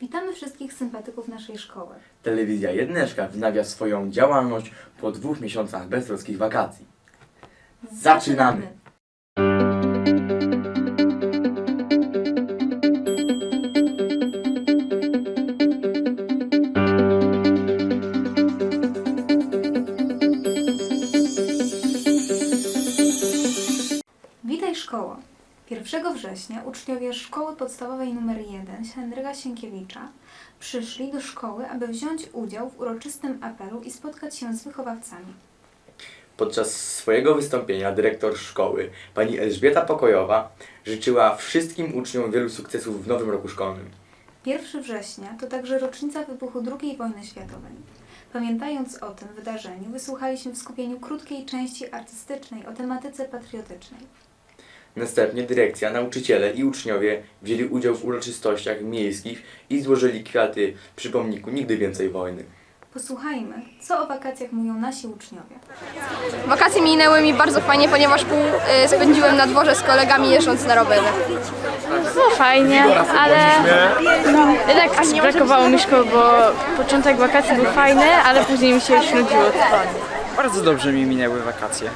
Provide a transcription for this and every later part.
Witamy wszystkich sympatyków naszej szkoły. Telewizja Jedyneczka wznawia swoją działalność po dwóch miesiącach beztroskich wakacji. Zaczynamy! 1 września uczniowie szkoły podstawowej nr 1 Henryka Sienkiewicza przyszli do szkoły, aby wziąć udział w uroczystym apelu i spotkać się z wychowawcami. Podczas swojego wystąpienia dyrektor szkoły, pani Elżbieta Pokojowa, życzyła wszystkim uczniom wielu sukcesów w nowym roku szkolnym. 1 września to także rocznica wybuchu II wojny światowej. Pamiętając o tym wydarzeniu, wysłuchaliśmy w skupieniu krótkiej części artystycznej o tematyce patriotycznej. Następnie dyrekcja, nauczyciele i uczniowie wzięli udział w uroczystościach miejskich i złożyli kwiaty przy pomniku Nigdy Więcej Wojny. Posłuchajmy, co o wakacjach mówią nasi uczniowie. Wakacje minęły mi bardzo fajnie, ponieważ pół y, spędziłem na dworze z kolegami jeżdżąc na rowerach. Było fajnie, ale jednak brakowało mi szkoły, bo początek wakacji był fajny, ale później mi się już nudziło. Bardzo dobrze mi minęły wakacje.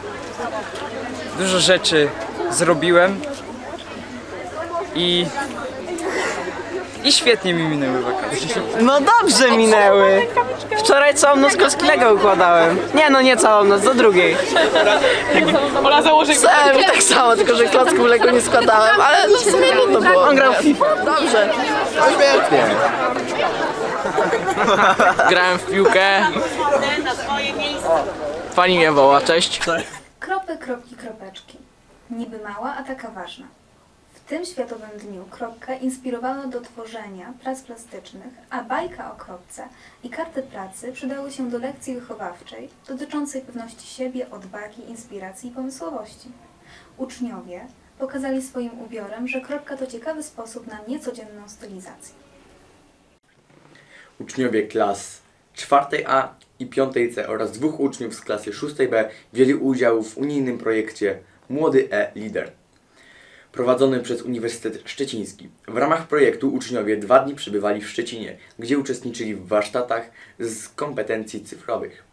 Dużo rzeczy zrobiłem i i świetnie mi minęły wakacje. No dobrze minęły. Wczoraj całą noc klocki Lego układałem. Nie no, nie całą noc, do drugiej. Ola założy Sam, tak samo, tylko że klocków Lego nie składałem, ale no w sumie nudno było. On grał w FIFA. Dobrze. No świetnie. Grałem w piłkę. Pani mnie woła, cześć. Kropy, kropki, kropeczki. Niby mała, a taka ważna. W tym Światowym Dniu kropkę inspirowano do tworzenia prac plastycznych, a bajka o kropce i karty pracy przydały się do lekcji wychowawczej dotyczącej pewności siebie, odwagi, inspiracji i pomysłowości. Uczniowie pokazali swoim ubiorem, że kropka to ciekawy sposób na niecodzienną stylizację. Uczniowie klas 4A i 5C oraz dwóch uczniów z klasy 6B wzięli udział w unijnym projekcie Młody E-Lider prowadzonym przez Uniwersytet Szczeciński. W ramach projektu uczniowie dwa dni przebywali w Szczecinie, gdzie uczestniczyli w warsztatach z kompetencji cyfrowych.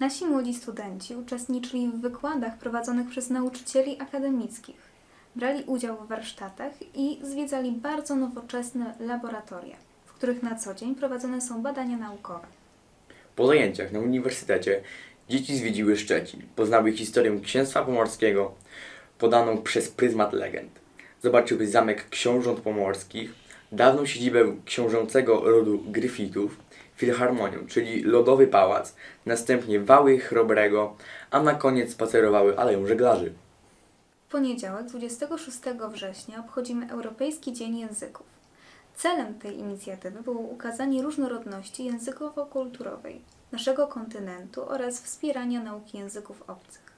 Nasi młodzi studenci uczestniczyli w wykładach prowadzonych przez nauczycieli akademickich. Brali udział w warsztatach i zwiedzali bardzo nowoczesne laboratoria, których na co dzień prowadzone są badania naukowe. Po zajęciach na uniwersytecie dzieci zwiedziły Szczecin, poznały historię księstwa pomorskiego podaną przez pryzmat legend. Zobaczyły zamek książąt pomorskich, dawną siedzibę książęcego rodu Gryfitów, filharmonię, czyli Lodowy Pałac, następnie wały Chrobrego, a na koniec spacerowały aleją żeglarzy. W poniedziałek, 26 września, obchodzimy Europejski Dzień Języków. Celem tej inicjatywy było ukazanie różnorodności językowo-kulturowej naszego kontynentu oraz wspierania nauki języków obcych.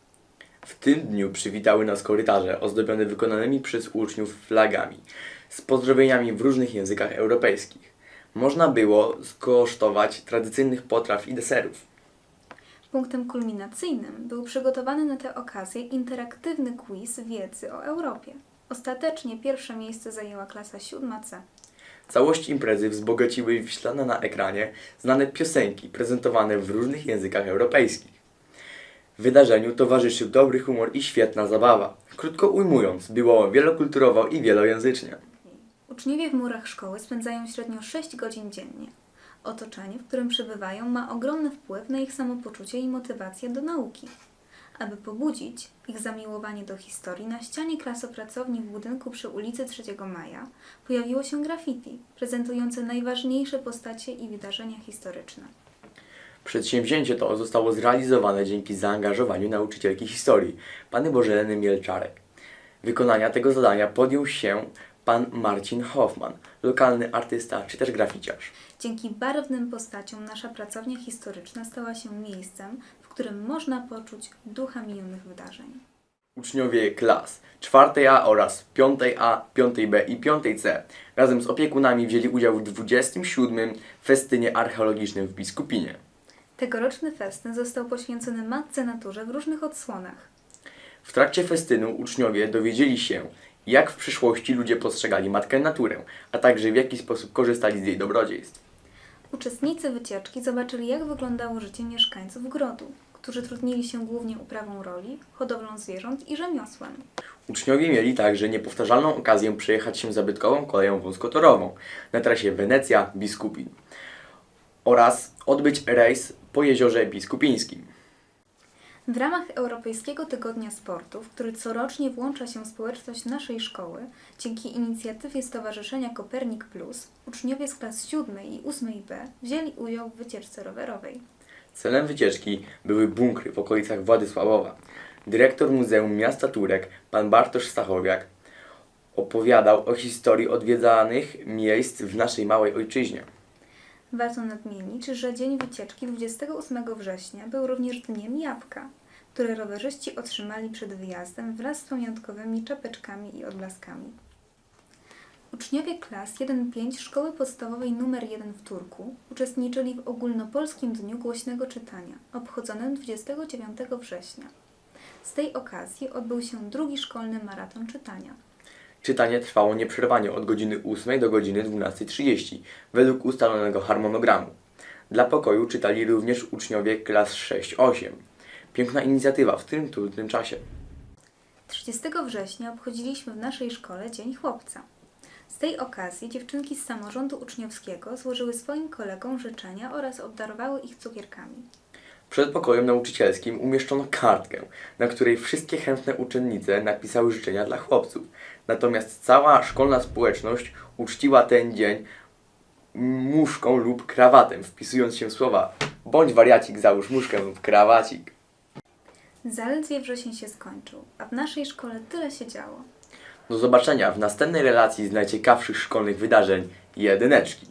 W tym dniu przywitały nas korytarze ozdobione wykonanymi przez uczniów flagami z pozdrowieniami w różnych językach europejskich. Można było skosztować tradycyjnych potraw i deserów. Punktem kulminacyjnym był przygotowany na tę okazję interaktywny quiz wiedzy o Europie. Ostatecznie pierwsze miejsce zajęła klasa 7C. Całość imprezy wzbogaciły wyślane na ekranie znane piosenki prezentowane w różnych językach europejskich. Wydarzeniu towarzyszył dobry humor i świetna zabawa. Krótko ujmując, było wielokulturowo i wielojęzycznie. Uczniowie w murach szkoły spędzają średnio 6 godzin dziennie. Otoczenie, w którym przebywają, ma ogromny wpływ na ich samopoczucie i motywację do nauki. Aby pobudzić ich zamiłowanie do historii, na ścianie klasopracowni w budynku przy ulicy 3 Maja pojawiło się graffiti prezentujące najważniejsze postacie i wydarzenia historyczne. Przedsięwzięcie to zostało zrealizowane dzięki zaangażowaniu nauczycielki historii, pani Bożeny Mielczarek. Wykonania tego zadania podjął się pan Marcin Hoffman, lokalny artysta czy też graficiarz. Dzięki barwnym postaciom nasza pracownia historyczna stała się miejscem, którym można poczuć ducha minionych wydarzeń. Uczniowie klas 4A oraz 5A, 5B i 5C razem z opiekunami wzięli udział w 27. festynie archeologicznym w Biskupinie. Tegoroczny festyn został poświęcony matce naturze w różnych odsłonach. W trakcie festynu uczniowie dowiedzieli się, jak w przyszłości ludzie postrzegali matkę naturę, a także w jaki sposób korzystali z jej dobrodziejstw. Uczestnicy wycieczki zobaczyli, jak wyglądało życie mieszkańców grodu, którzy trudnili się głównie uprawą roli, hodowlą zwierząt i rzemiosłem. Uczniowie mieli także niepowtarzalną okazję przejechać się zabytkową koleją wąskotorową na trasie Wenecja-Biskupin oraz odbyć rejs po jeziorze Biskupińskim. W ramach Europejskiego Tygodnia Sportów, który corocznie włącza się społeczność naszej szkoły, dzięki inicjatywie Stowarzyszenia Kopernik Plus, uczniowie z klas 7 i 8B wzięli udział w wycieczce rowerowej. Celem wycieczki były bunkry w okolicach Władysławowa. Dyrektor Muzeum Miasta Turek, pan Bartosz Stachowiak, opowiadał o historii odwiedzanych miejsc w naszej małej ojczyźnie. Warto nadmienić, że dzień wycieczki 28 września był również dniem jabłka, które rowerzyści otrzymali przed wyjazdem wraz z pamiątkowymi czapeczkami i odblaskami. Uczniowie klas 1-5 Szkoły Podstawowej nr 1 w Turku uczestniczyli w ogólnopolskim Dniu Głośnego Czytania, obchodzonym 29 września. Z tej okazji odbył się drugi szkolny maraton czytania. Czytanie trwało nieprzerwanie od godziny 8 do godziny 12.30 według ustalonego harmonogramu. Dla pokoju czytali również uczniowie klas 6-8. Piękna inicjatywa w tym trudnym czasie. 30 września obchodziliśmy w naszej szkole Dzień Chłopca. Z tej okazji dziewczynki z samorządu uczniowskiego złożyły swoim kolegom życzenia oraz obdarowały ich cukierkami. Przed pokojem nauczycielskim umieszczono kartkę, na której wszystkie chętne uczennice napisały życzenia dla chłopców. Natomiast cała szkolna społeczność uczciła ten dzień muszką lub krawatem, wpisując się w słowa bądź wariacik, załóż muszkę lub krawacik. Zaledwie wrzesień się skończył, a w naszej szkole tyle się działo. Do zobaczenia w następnej relacji z najciekawszych szkolnych wydarzeń jedyneczki.